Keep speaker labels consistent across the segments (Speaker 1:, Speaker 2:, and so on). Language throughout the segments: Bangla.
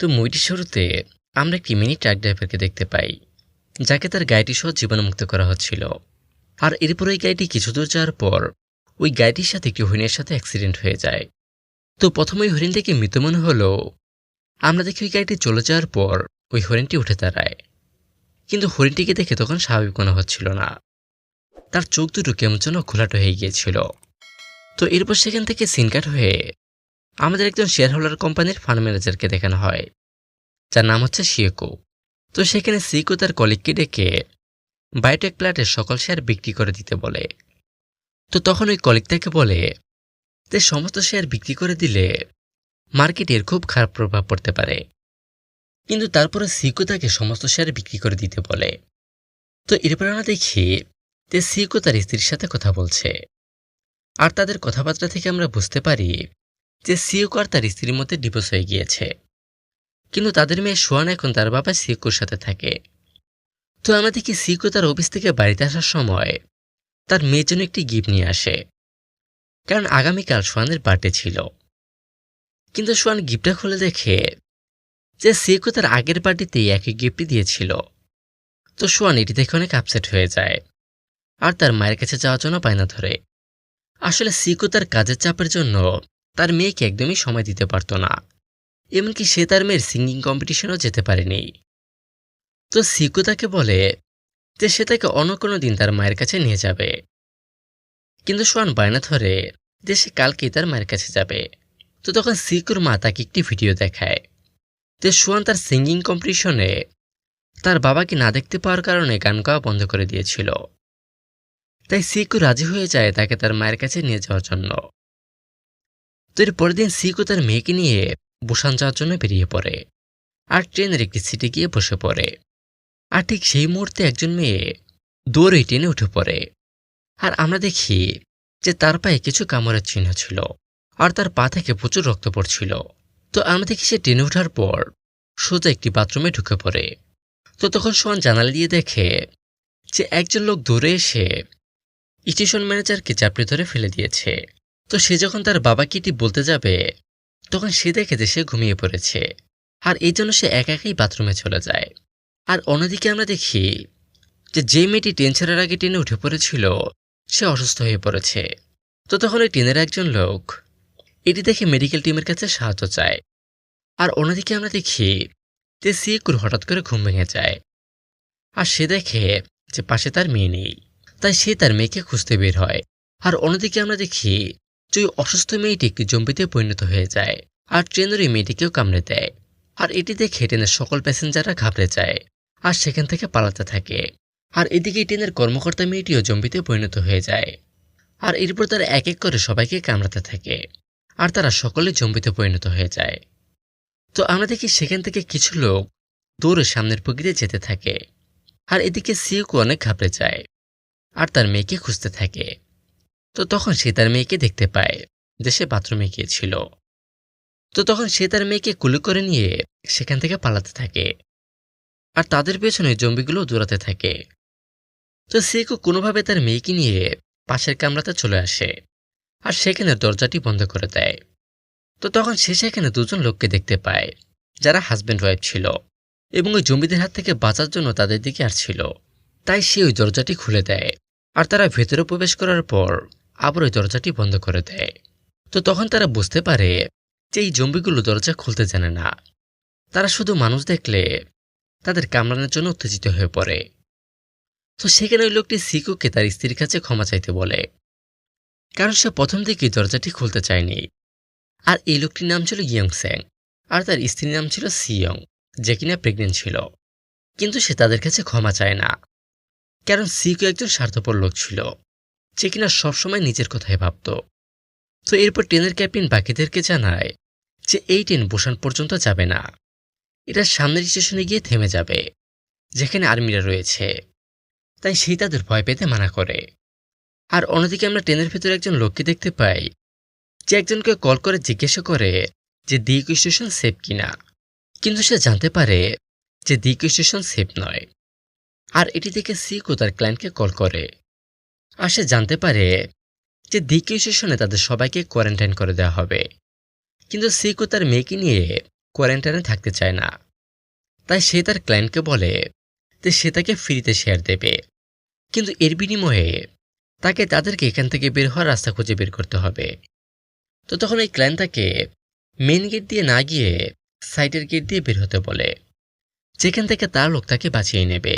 Speaker 1: তো মুভিটির শুরুতে আমরা একটি মিনি ট্রাক ড্রাইভারকে দেখতে পাই, যাকে তার গাড়িটি সহ জীবনমুক্ত করা হচ্ছিল। আর এরপর ওই গাড়িটি কিছু দূর যাওয়ার পর ওই গাড়িটির সাথে একটি হরিণের সাথে অ্যাক্সিডেন্ট হয়ে যায়। তো প্রথমে ওই হরিণটিকে মৃত মনে হলো, আমরা দেখি ওই গাড়িটি চলে যাওয়ার পর ওই হরিণটি উঠে দাঁড়ায়। কিন্তু হরিণটিকে দেখে তখন স্বাভাবিক মনে হচ্ছিল না। তার চোখ দুটো কেমন যেন ঘোলাটো হয়ে গিয়েছিল। তো এরপর সেখান থেকে সিনকাট হয়ে আমাদের একজন শেয়ার হোল্ডার কোম্পানির ফান্ড ম্যানেজারকে দেখানো হয়। যার নাম হচ্ছে সিয়েকো তো সেখানে সিকো তার কলিগকে ডেকে বায়োটেক প্ল্যাটের সকল শেয়ার বিক্রি করে দিতে বলে। তো তখন ওই কলিগ তাকে বলে যে সমস্ত শেয়ার বিক্রি করে দিলে মার্কেটের খুব খারাপ প্রভাব পড়তে পারে। কিন্তু তারপরে সিকো তাকে সমস্ত শেয়ার বিক্রি করে দিতে বলে। তো এরপর আমরা দেখি যে সিকো তার স্ত্রীর সাথে কথা বলছে। আর তাদের কথাবার্তা থেকে আমরা বুঝতে পারি যে সিওকো আর তার স্ত্রীর মধ্যে ডিভোর্স হয়ে গিয়েছে। কিন্তু তাদের মেয়ে সোয়ান এখন তার বাবা সিওকোর সাথে থাকে। তো আমরা দেখি সিকো তার অফিস থেকে বাড়িতে আসার সময় তার মেয়ের জন্য একটি গিফট নিয়ে আসে। কারণ আগামীকাল সোয়ানের বার্থডে ছিল। কিন্তু সোয়ান গিফটটা খুলে দেখে যে সিকো তার আগের বার্থডেতেই একই গিফটই দিয়েছিল। তো সোয়ান এটি দেখে অনেক আপসেট হয়ে যায়। আর তার মায়ের কাছে যাওয়ার জন্য বায়না ধরে। আসলে সিকো তার কাজের চাপের জন্য তার মেয়েকে একদমই সময় দিতে পারত না। এমনকি সে তার মেয়ের সিঙ্গিং কম্পিটিশনও যেতে পারেনি। তো সিকু তাকে বলে যে সে তাকে অন্য কোনো দিন তার মায়ের কাছে নিয়ে যাবে। কিন্তু সোয়ান বায়না ধরে যে সে কালকেই তার মায়ের কাছে যাবে। তো তখন সিকুর মা তাকে একটি ভিডিও দেখায় যে সোয়ান তার সিঙ্গিং কম্পিটিশনে তার বাবাকে না দেখতে পাওয়ার কারণে গান গাওয়া বন্ধ করে দিয়েছিল। তাই সিকু রাজি হয়ে যায় তাকে তার মায়ের কাছে নিয়ে যাওয়ার জন্য। তো এর পরের দিন সিকো তার মেয়েকে নিয়ে বুসান যাওয়ার জন্য বেরিয়ে পড়ে আর ট্রেনের একটি সিটে গিয়ে বসে পড়ে। আর ঠিক সেই মুহূর্তে একজন মেয়ে দৌড়ে ট্রেনে উঠে পড়ে। আর আমরা দেখি যে তার পায়ে কিছু কামড়ের চিহ্ন ছিল আর তার পা থেকে প্রচুর রক্ত পড়ছিল। তো আমরা দেখি সে ট্রেনে ওঠার পর সোজা একটি বাথরুমে ঢুকে পড়ে। তো তখন সোয়ান জানালা দিয়ে দেখে যে একজন লোক দৌড়ে এসে স্টেশন ম্যানেজারকে চাপড়ে ধরে ফেলে দিয়েছে। তো সে যখন তার বাবাকে এটি বলতে যাবে, তখন সে দেখে যে সে ঘুমিয়ে পড়েছে। আর এই জন্য সে একা একাই বাথরুমে চলে যায়। আর অন্যদিকে আমরা দেখি যে যে মেয়েটি ট্রেন ছাড়ার আগে ট্রেনে উঠে পড়েছিল, সে অসুস্থ হয়ে পড়েছে। তো তখন ওই ট্রেনের একজন লোক এটি দেখে মেডিকেল টিমের কাছে সাহায্য চায়। আর অন্যদিকে আমরা দেখি যে সিকুর হঠাৎ করে ঘুম ভেঙে যায়। আর সে দেখে যে পাশে তার মেয়ে নেই, তাই সে তার মেয়েকে খুঁজতে বের হয়। আর অন্যদিকে আমরা দেখি যে অসুস্থ মেয়েটি একটি জম্বিতে পরিণত হয়ে যায় আর ট্রেনের ওই মেয়েটিকেও কামড়ে দেয়। আর এটি দেখে ট্রেনের সকল প্যাসেঞ্জাররা ঘাবড়ে যায় আর সেখান থেকে পালাতে থাকে। আর এদিকে ট্রেনের কর্মকর্তা মেয়েটিও জম্বিতে পরিণত হয়ে যায়। আর এরপর তারা এক এক করে সবাইকে কামড়াতে থাকে আর তারা সকলে জম্বিতে পরিণত হয়ে যায়। তো আমরা দেখি সেখান থেকে কিছু লোক দৌড়ে সামনের প্রকৃতি যেতে থাকে। আর এদিকে সিওকো অনেক ঘাবড়ে যায়। আর তার মেয়েকে খুঁজতে থাকে। তো তখন সে তার মেয়েকে দেখতে পায়। যে সে বাথরুমে গিয়েছিল তো তখন সে তার মেয়েকে কুলি করে নিয়ে সেখান থেকে পালাতে থাকে। আর তাদের পেছনে জম্বিগুলো দৌড়াতে থাকে। তো সিকো কোনোভাবে তার মেয়েকে নিয়ে পাশের কামরাতে চলে আসে আর সেখানে দরজাটি বন্ধ করে দেয়। তো তখন সে সেখানে দুজন লোককে দেখতে পায়, যারা হাজব্যান্ড ওয়াইফ ছিল এবং ওই জম্বিদের হাত থেকে বাঁচার জন্য তাদের দিকে আসছিল। তাই সে ওই দরজাটি খুলে দেয় আর তারা ভেতরে প্রবেশ করার পর আবার ওই দরজাটি বন্ধ করে দেয়। তো তখন তারা বুঝতে পারে যে এই জম্বিগুলো দরজা খুলতে জানে না। তারা শুধু মানুষ দেখলে তাদের কামড়ানোর জন্য উত্তেজিত হয়ে পড়ে। তো সেখানে ওই লোকটি সিকুকে তার স্ত্রীর কাছে ক্ষমা চাইতে বলে, কারণ সে প্রথম থেকেই দরজাটি খুলতে চায়নি। আর এই লোকটির নাম ছিল ইয়ং স্যাং আর তার স্ত্রীর নাম ছিল সিয়ং, যে কিনা প্রেগনেন্ট ছিল। কিন্তু সে তাদের কাছে ক্ষমা চায় না, কারণ সিকু একজন স্বার্থপর লোক ছিল। যে কিনা সবসময় নিজের কথাই ভাবত। তো এরপর ট্রেনের ক্যাপ্টেন বাকিদেরকে জানায় যে এই ট্রেন বোসান পর্যন্ত যাবে না। এটা সামনের স্টেশনে গিয়ে থেমে যাবে, যেখানে আর্মিরা রয়েছে। তাই সেই তাদের ভয় পেতে মানা করে। আর অন্যদিকে আমরা ট্রেনের ভেতরে একজন লোককে দেখতে পাই, যে একজনকে কল করে জিজ্ঞাসা করে যে দিক স্টেশন সেফ কিনা। কিন্তু সে জানতে পারে যে দিক স্টেশন সেফ নয়। আর এটি থেকে সিকো তার ক্লায়েন্টকে কল করে আর সে জানতে পারে যে দ্বিতীয় স্টেশনে তাদের সবাইকে কোয়ারেন্টাইন করে দেওয়া হবে। কিন্তু সিকো তার মেয়েকে নিয়ে কোয়ারেন্টাইনে থাকতে চায় না। তাই সে তার ক্লায়েন্টকে বলে যে সে তাকে ফ্রিতে শেয়ার দেবে। কিন্তু এর বিনিময়ে তাকে তাদেরকে এখান থেকে বের হওয়ার রাস্তা খুঁজে বের করতে হবে। তো তখন এই ক্লায়েন্ট তাকে মেন গেট দিয়ে না গিয়ে সাইডের গেট দিয়ে বের হতে বলে, যেখান থেকে তার লোক তাকে বাঁচিয়ে নেবে।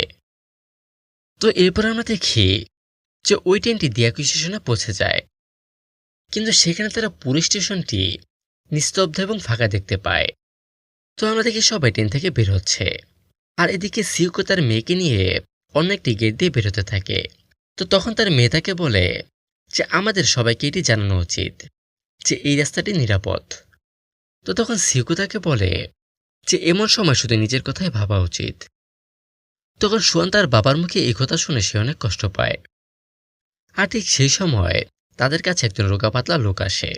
Speaker 1: তো এরপর আমরা দেখি যে ওই ট্রেনটি দিয়াকু স্টেশনে পৌঁছে যায়। কিন্তু সেখানে তারা পুলিশ স্টেশনটি নিস্তব্ধ এবং ফাঁকা দেখতে পায়। তো আমরা দেখি সবাই ট্রেন থেকে বের হচ্ছে। আর এদিকে সিউকো তার মেয়েকে নিয়ে অন্য একটি গেট দিয়ে বেরোতে থাকে। তো তখন তার মেয়ে তাকে বলে যে, আমাদের সবাইকে এটি জানানো উচিত যে, এই রাস্তাটি নিরাপদ। তো তখন সিউকো তাকে বলে যে, এমন সময় শুধু নিজের কথাই ভাবা উচিত। তখন সুয়ান তার বাবার মুখে এই কথা শুনে সে অনেক কষ্ট পায়। আর ঠিক সেই সময় তাদের কাছে একজন রোগা পাতলা লোক আসে।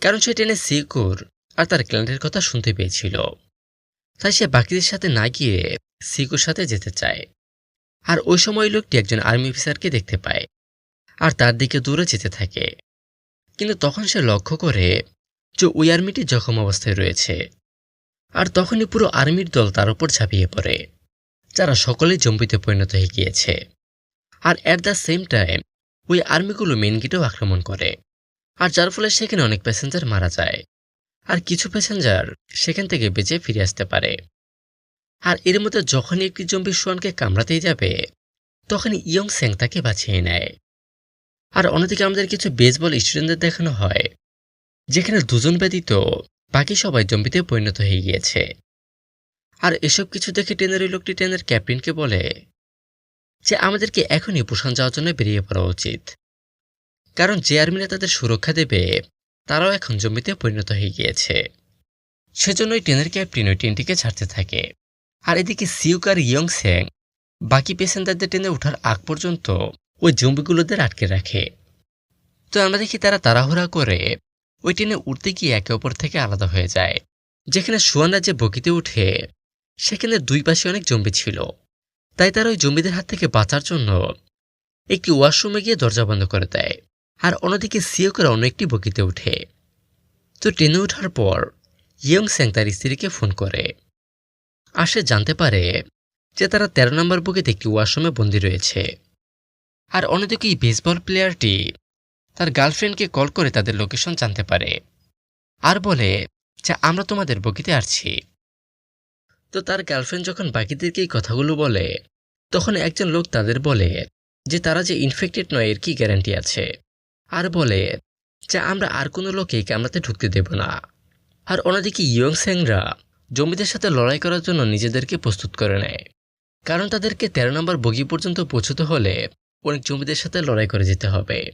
Speaker 1: কারণ সে ট্রেনে সিকুর আর তার ক্লায়েন্টের কথা শুনতে পেয়েছিল। তাই সে বাকিদের সাথে না গিয়ে সিকুর সাথে যেতে চায়। আর ওই সময় লোকটি একজন আর্মি অফিসারকে দেখতে পায় আর তার দিকে দূরে যেতে থাকে। কিন্তু তখন সে লক্ষ্য করে যে ওই আর্মিটি জখম অবস্থায় রয়েছে। আর তখনই পুরো আর্মির দল তার উপর ঝাঁপিয়ে পড়ে। যারা সকলেই জম্বিতে পরিণত হয়ে গিয়েছে। আর অ্যাট দ্য সেম টাইম ওই আর্মিগুলো মেন গেটেও আক্রমণ করে। আর যার ফলে সেখানে অনেক প্যাসেঞ্জার মারা যায়। আর কিছু প্যাসেঞ্জার সেখান থেকে বেঁচে ফিরে আসতে পারে। আর এর মধ্যে যখনই একটি জম্বি সোয়ানকে কামড়াতেই যাবে, তখনই ইয়ং স্যাং তাকে বাঁচিয়ে নেয়। আর অন্যদিকে আমাদের কিছু বেসবল স্টুডেন্টদের দেখানো হয়, যেখানে দুজন ব্যতীত বাকি সবাই জম্বিতে পরিণত হয়ে গিয়েছে। আর এসব কিছু দেখে ট্রেনের ওই লোকটি ট্রেনের ক্যাপ্টেনকে বলে যে আমাদেরকে এখনই পুষান যাওয়ার জন্য বেরিয়ে পড়া উচিত। কারণ যে আর্মিরা তাদের সুরক্ষা দেবে, তারাও এখন জমিতে পরিণত হয়ে গিয়েছে। সেজন্য ওই ট্রেনের ক্যাপ্টেন ওই ট্রেনটিকে ছাড়তে থাকে। আর এদিকে সিউক আর ইয়ং স্যাং, বাকি প্যাসেঞ্জারদের ট্রেনে ওঠার আগ পর্যন্ত ওই জম্বিগুলোদের আটকে রাখে। তো আমরা দেখি তারা তাড়াহুড়া করে ওই ট্রেনে উঠতে গিয়ে একে অপর থেকে আলাদা হয়ে যায়। যেখানে সুয়ানরা যে বগিতে উঠে, সেখানে দুই পাশে অনেক জম্বি ছিল। তাই তারা ওই জম্বিদের হাত থেকে বাঁচার জন্য একটি ওয়াশরুমে গিয়ে দরজা বন্ধ করে দেয় আর অন্যদিকে সিওকরা অন্য একটি বগিতে উঠে তো ট্রেনে ওঠার পর ইয়ং স্যাং তার স্ত্রীকে ফোন করে। আর সে জানতে পারে যে তারা তেরো নম্বর বগিতে একটি ওয়াশরুমে বন্দী রয়েছে। আর অন্যদিকে এই বেসবল প্লেয়ারটি তার গার্লফ্রেন্ডকে কল করে তাদের লোকেশন জানতে পারে। আর বলে যে, আমরা তোমাদের বগিতে আসছি। তো তার গার্লফ্রেন্ড যখন বাকিদেরকে এই কথাগুলো বলে, তখন একজন লোক তাদের বলে যে তারা যে ইনফেক্টেড নয় এর কি গ্যারান্টি আছে। আর বলে যে আমরা আর কোনো লোকে কামড়াতে ঢুকতে দেব না। আর অন্যদিকে ইয়ং স্যাংরা জমিদের সাথে লড়াই করার জন্য নিজেদেরকে প্রস্তুত করে নেয়। কারণ তাদেরকে তেরো নম্বর বগি পর্যন্ত পৌঁছতে হলে অনেক জমিদের সাথে লড়াই করে যেতে হবে।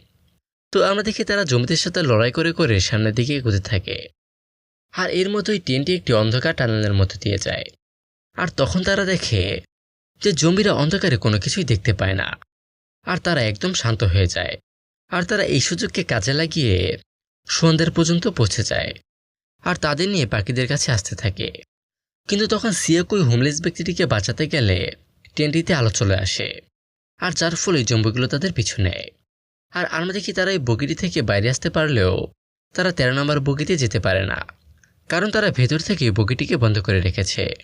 Speaker 1: তো আমরা দেখি তারা জমিদের সাথে লড়াই করে করে সামনের দিকে এগোতে থাকে। আর এর মতোই ট্রেনটি একটি অন্ধকার টানেলের মধ্যে দিয়ে যায়। আর তখন তারা দেখে যে জম্বিরা অন্ধকারে কোনো কিছুই দেখতে পায় না। আর তারা একদম শান্ত হয়ে যায়। আর তারা এই সুযোগকে কাজে লাগিয়ে সন্ধ্যের পর্যন্ত পৌঁছে যায়। আর তাদের নিয়ে পাখিদের কাছে আসতে থাকে। কিন্তু তখন সিয়াকুই হোমলেস ব্যক্তিটিকে বাঁচাতে গেলে ট্রেনটিতে আলো চলে আসে। আর যার ফলে জম্বিগুলো তাদের পিছু নেয়। আর আমরা দেখি তারা এই বগিটি থেকে বাইরে আসতে পারলেও তারা তেরো নম্বর বগিতে যেতে পারে না। কারণ তারা ভেতর থেকে বগিটিকে বন্ধ করে রেখেছে।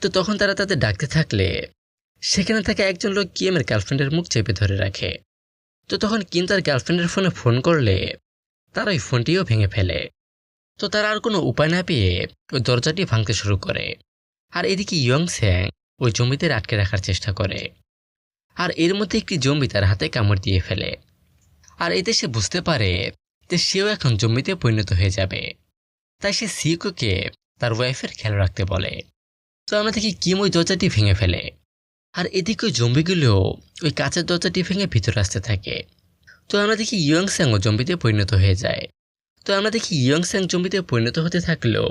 Speaker 1: তো তখন তারা তাদের ডাকতে থাকলে সেখানে থাকা একজন লোক কিএমের গার্লফ্রেন্ডের মুখ চেপে ধরে রাখে। তো তখন কিম তার গার্লফ্রেন্ডের ফোনে ফোন করলে তারা ওই ফোনটিও ভেঙে ফেলে। তো তারা আর কোনো উপায় না পেয়ে ওই দরজাটি ভাঙতে শুরু করে। আর এদিকে ইয়ং স্যাং ওই জমিদের আটকে রাখার চেষ্টা করে। আর এর মধ্যে একটি জম্বি তার হাতে কামড় দিয়ে ফেলে। আর এতে সে বুঝতে পারে যে সেও এখন জম্বিতে পরিণত হয়ে যাবে। তাই সে সিকুকে তার ওয়াইফের খেয়াল রাখতে বলে। তো আমরা দেখি কিম ওই দরজাটি ভেঙে ফেলে। আর এদিকে ওই জম্বিগুলো ওই কাঁচের দরজাটি ভেঙে ভিতরে আসতে থাকে। তো আমরা দেখি ইয়ং স্যাংও জম্বিতে পরিণত হয়ে যায়। তো আমরা দেখি ইয়ং স্যাং জম্বিতে পরিণত হতে থাকলেও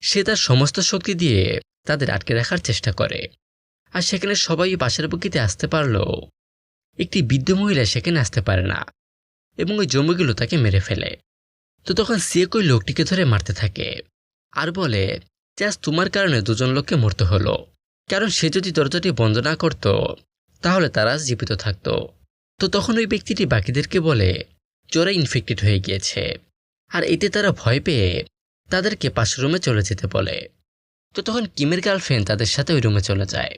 Speaker 1: সে তার সমস্ত শক্তি দিয়ে তাদের আটকে রাখার চেষ্টা করে। আর সেখানে সবাই পাশের বুকিতে আসতে পারলেও একটি বৃদ্ধ মহিলা সেখানে আসতে পারে না এবং ওই জম্বিগুলো তাকে মেরে ফেলে। তো তখন সিয়েক ওই লোকটিকে ধরে মারতে থাকে। আর বলে আজ তোমার কারণে দুজন লোককে মরতে হলো। কারণ সে যদি দরজাটি বন্ধ না করত, তাহলে তারা জীবিত থাকত। তো তখন ওই ব্যক্তিটি বাকিদেরকে বলে, চোরা ইনফেক্টেড হয়ে গিয়েছে। আর এতে তারা ভয় পেয়ে তাদেরকে পাশের রুমে চলে যেতে বলে। তো তখন কিমের গার্লফ্রেন্ড তাদের সাথে ওই রুমে চলে যায়।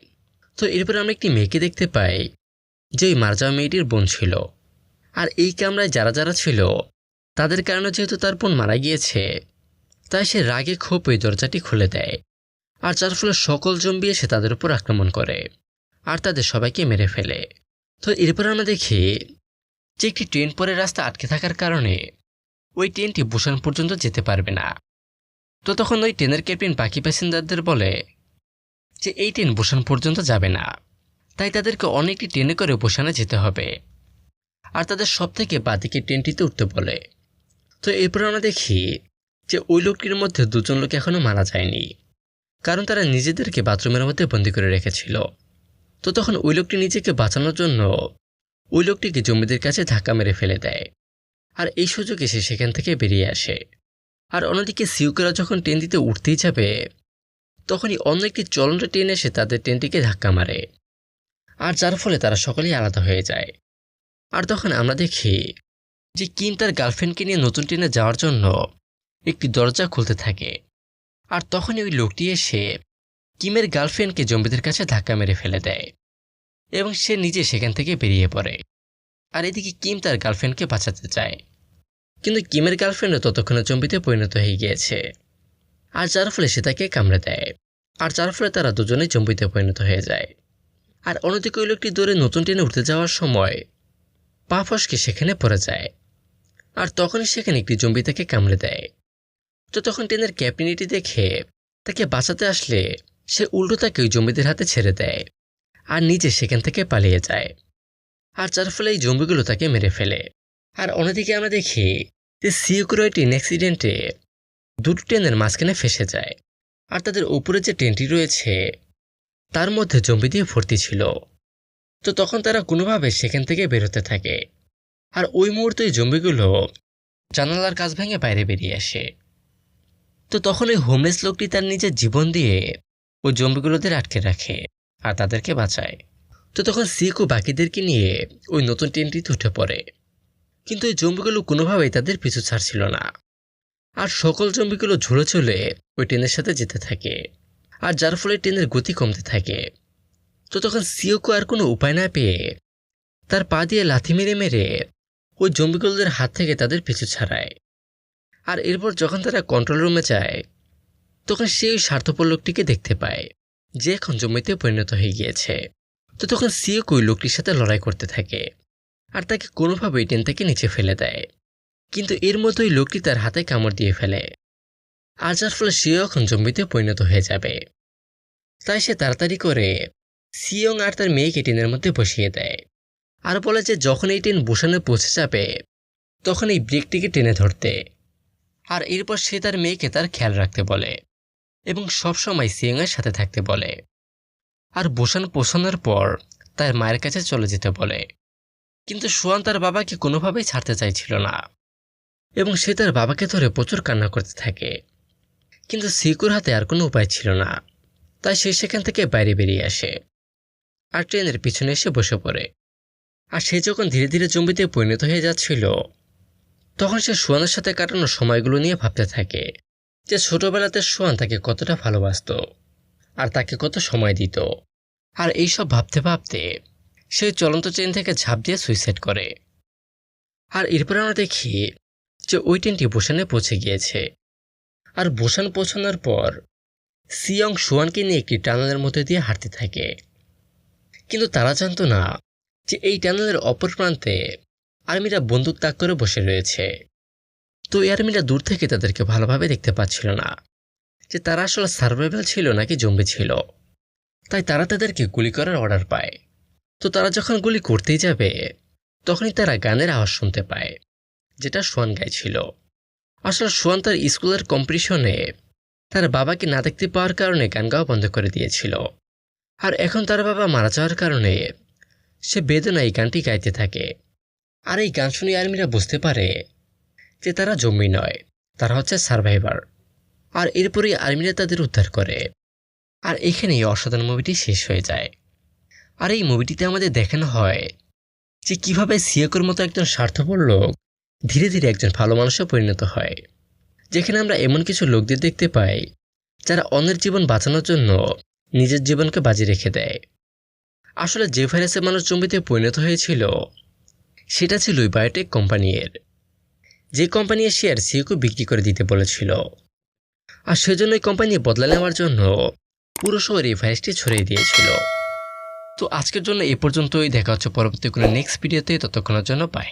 Speaker 1: তো এরপর আমরা একটি মেয়েকে দেখতে পাই, যে ওই মারা যাওয়া মেয়েটির বোন ছিল। আর এই কামরায় যারা যারা ছিল, তাদের কারণে যেহেতু তার বোন মারা গিয়েছে তাই সে রাগে ক্ষোভ ওই দরজাটি খুলে দেয়। আর যার ফলে সকল জম্বি এসে তাদের উপর আক্রমণ করে। আর তাদের সবাইকে মেরে ফেলে। তো এরপর আমরা দেখি যে একটি ট্রেন পরে রাস্তা আটকে থাকার কারণে ওই ট্রেনটি বুসান পর্যন্ত যেতে পারবে না। তো তখন ওই ট্রেনের ক্যাপ্টেন বাকি প্যাসেঞ্জারদের বলে যে এই ট্রেন বুসান পর্যন্ত যাবে না। তাই তাদেরকে অনেকটি ট্রেনে করে বুসানে যেতে হবে। আর তাদের সব থেকে বাদিকে ট্রেনটিতে উঠতে বলে। তো এরপর আমরা দেখি যে ওই লোকটির মধ্যে দুজন লোক এখনও মারা যায়নি। কারণ তারা নিজেদেরকে বাথরুমের মধ্যে বন্দি করে রেখেছিল। তো তখন ওই লোকটি নিজেকে বাঁচানোর জন্য ওই লোকটিকে জমিদের কাছে ধাক্কা মেরে ফেলে দেয়। আর এই সুযোগে সে সেখান থেকে বেরিয়ে আসে। আর অন্যদিকে সিউকেরা যখন ট্রেন দিতে উঠতেই যাবে, তখনই অন্য একটি চলন্ত ট্রেন এসে তাদের ট্রেনটিকে ধাক্কা মারে। আর যার ফলে তারা সকলেই আলাদা হয়ে যায়। আর তখন আমরা দেখি যে কিম তার গার্লফ্রেন্ডকে নিয়ে নতুন ট্রেনে যাওয়ার জন্য একটি দরজা খুলতে থাকে। আর তখনই ওই লোকটি এসে কিমের গার্লফ্রেন্ডকে জম্বিদের কাছে ধাক্কা মেরে ফেলে দেয় এবং সে নিজে সেখান থেকে বেরিয়ে পড়ে। আর এদিকে কিম তার গার্লফ্রেন্ডকে বাঁচাতে চায়। কিন্তু কিমের গার্লফ্রেন্ডও ততক্ষণে জম্বিতে পরিণত হয়ে গিয়েছে। আর যার ফলে সে তাকে কামড়ে দেয়। আর যার ফলে তারা দুজনেই জম্বিতে পরিণত হয়ে যায়। আর অন্যদিকে ওই লোকটি দৌড়ে নতুন ট্রেনে উঠতে যাওয়ার সময় পা ফসকে সেখানে পড়ে যায়। আর তখনই সেখানে একটি জম্বি তাকে কামড়ে দেয়। তো তখন ট্রেনের ক্যাপ্টেনিটি দেখে তাকে বাঁচাতে আসলে সে উল্টো তাকে ওই জম্বিদের হাতে ছেড়ে দেয় আর নিজে সেখান থেকে পালিয়ে যায়। আর যার ফলে এই জম্বিগুলো তাকে মেরে ফেলে। আর অন্যদিকে আমরা দেখি যে সিওকুরয় অ্যাক্সিডেন্টে দুটো ট্রেনের মাঝখানে ফেসে যায়। আর তাদের উপরে যে ট্রেনটি রয়েছে, তার মধ্যে জম্বি দিয়ে ভর্তি ছিল। তো তখন তারা কোনোভাবে সেখান থেকে বেরোতে থাকে। আর ওই মুহূর্তে জম্বিগুলো জানালার কাজ ভেঙে বাইরে বেরিয়ে আসে। তো তখন ওই হোমলেস লোকটি তার নিজের জীবন দিয়ে ওই জম্বিগুলোদের আটকে রাখে আর তাদেরকে বাঁচায়। তো তখন সিক ও বাকিদেরকে নিয়ে ওই নতুন ট্রেনটিতে উঠে পড়ে। কিন্তু ওই জম্বিগুলো কোনোভাবেই তাদের পিছু ছাড়ছিল না। আর সকল জম্বিগুলো ঝুলে চলে ওই ট্রেনের সাথে যেতে থাকে। আর যার ফলে ট্রেনের গতি কমতে থাকে। তো তখন সিওকো আর কোনো উপায় না পেয়ে তার পা দিয়ে লাথি মেরে মেরে ওই জম্বিগুলোদের হাত থেকে তাদের পিছু ছাড়ায়। আর এরপর যখন তারা কন্ট্রোল রুমে যায়, তখন সে ওই স্বার্থপর লোকটিকে দেখতে পায়, যে এখন জমিতে পরিণত হয়ে গিয়েছে। তো তখন সিওকো ওই লোকটির সাথে লড়াই করতে থাকে আর তাকে কোনোভাবেই ট্রেন থেকে নিচে ফেলে দেয়। কিন্তু এর মতো ওই লোকটি তার হাতে কামড় দিয়ে ফেলে, আর যার ফলে সেও এখন জম্বিতে পরিণত হয়ে যাবে। তাই সে তাড়াতাড়ি করে সিয়ং আর তার মেয়েকে ট্রেনের মধ্যে বসিয়ে দেয় আর বলে যে যখন এই ট্রেন বসানো পৌঁছে যাবে, তখন এই ব্রেকটিকে টেনে ধরতে। আর এরপর সে তার মেয়েকে তার খেয়াল রাখতে বলে এবং সবসময় সিয়ংয়ের সাথে থাকতে বলে। আর বোসান পৌঁছানোর পর তার মায়ের কাছে চলে যেতে বলে। কিন্তু সোয়ান তার বাবাকে কোনোভাবেই ছাড়তে চাইছিল না এবং সে তার বাবাকে ধরে প্রচুর কান্না করতে থাকে। কিন্তু সিকুর হাতে আর কোনো উপায় ছিল না, তাই সে সেখান থেকে বাইরে বেরিয়ে আসে আর ট্রেনের পিছনে এসে বসে পড়ে। আর সে যখন ধীরে ধীরে জম্বিতে পরিণত হয়ে যাচ্ছিল তখন সে সোয়ানের সাথে কাটানো সময়গুলো নিয়ে ভাবতে থাকে যে ছোটবেলাতে সোয়ান তাকে কতটা ভালোবাসত আর তাকে কত সময় দিত। আর এইসব ভাবতে ভাবতে সে চলন্ত ট্রেন থেকে ঝাঁপ দিয়ে সুইসাইড করে। আর এরপর আমরা দেখি যে ওই ট্রেনটি বোসানে পৌঁছে গিয়েছে। আর বোসান পৌঁছানোর পর সিয়ং সোয়ানকে নিয়ে একটি টানেলের মধ্যে দিয়ে হাঁটতে থাকে। কিন্তু তারা জানতো না যে এই টানেলের অপর প্রান্তে আর্মিরা বন্দুক তাক করে বসে রয়েছে। তো এই আর্মিরা দূর থেকে তাদেরকে ভালোভাবে দেখতে পাচ্ছিল না। যে তারা আসলে সার্ভাইভাল ছিল নাকি জম্বি ছিল। তাই তারা তাদেরকে গুলি করার অর্ডার পায়। তো তারা যখন গুলি করতেই যাবে, তখনই তারা গানের আওয়াজ শুনতে পায়, যেটা সোয়ান গাইছিল। আসলে সোয়ান তার স্কুলের কম্পিটিশনে তার বাবাকে না দেখতে পাওয়ার কারণে গান গাওয়া বন্ধ করে দিয়েছিল। আর এখন তার বাবা মারা যাওয়ার কারণে সে বেদনা এই গানটি গাইতে থাকে। আর এই গান শুনে আর্মিরা বুঝতে পারে যে তারা জম্বি নয়, তারা হচ্ছে সার্ভাইভার। আর এরপরেই আর্মিরা তাদের উদ্ধার করে। আর এখানেই অসাধারণ মুভিটি শেষ হয়ে যায়। আর এই মুভিটিতে আমাদের দেখানো হয় যে কীভাবে সিয়াকুর মতো একজন স্বার্থপর লোক ধীরে ধীরে একজন ভালো মানুষে পরিণত হয়। যেখানে আমরা এমন কিছু লোকদের দেখতে পাই যারা অন্যের জীবন বাঁচানোর জন্য নিজের জীবনকে বাজি রেখে দেয়। আসলে যে ভাইরাসে মানুষ জম্বিতে পরিণত হয়েছিল সেটা ছিল বায়োটেক কোম্পানির যে কোম্পানির শেয়ার সিওকে বিক্রি করে দিতে বলেছিল। আর সেজন্য ওই কোম্পানি বদলা নেওয়ার জন্য পুরো শহরে ভাইরাসটি ছড়িয়ে দিয়েছিল। তো আজকের জন্য এ পর্যন্তই। দেখা হচ্ছে পরবর্তী কোনো নেক্সট ভিডিওতে ততক্ষণের জন্য পাই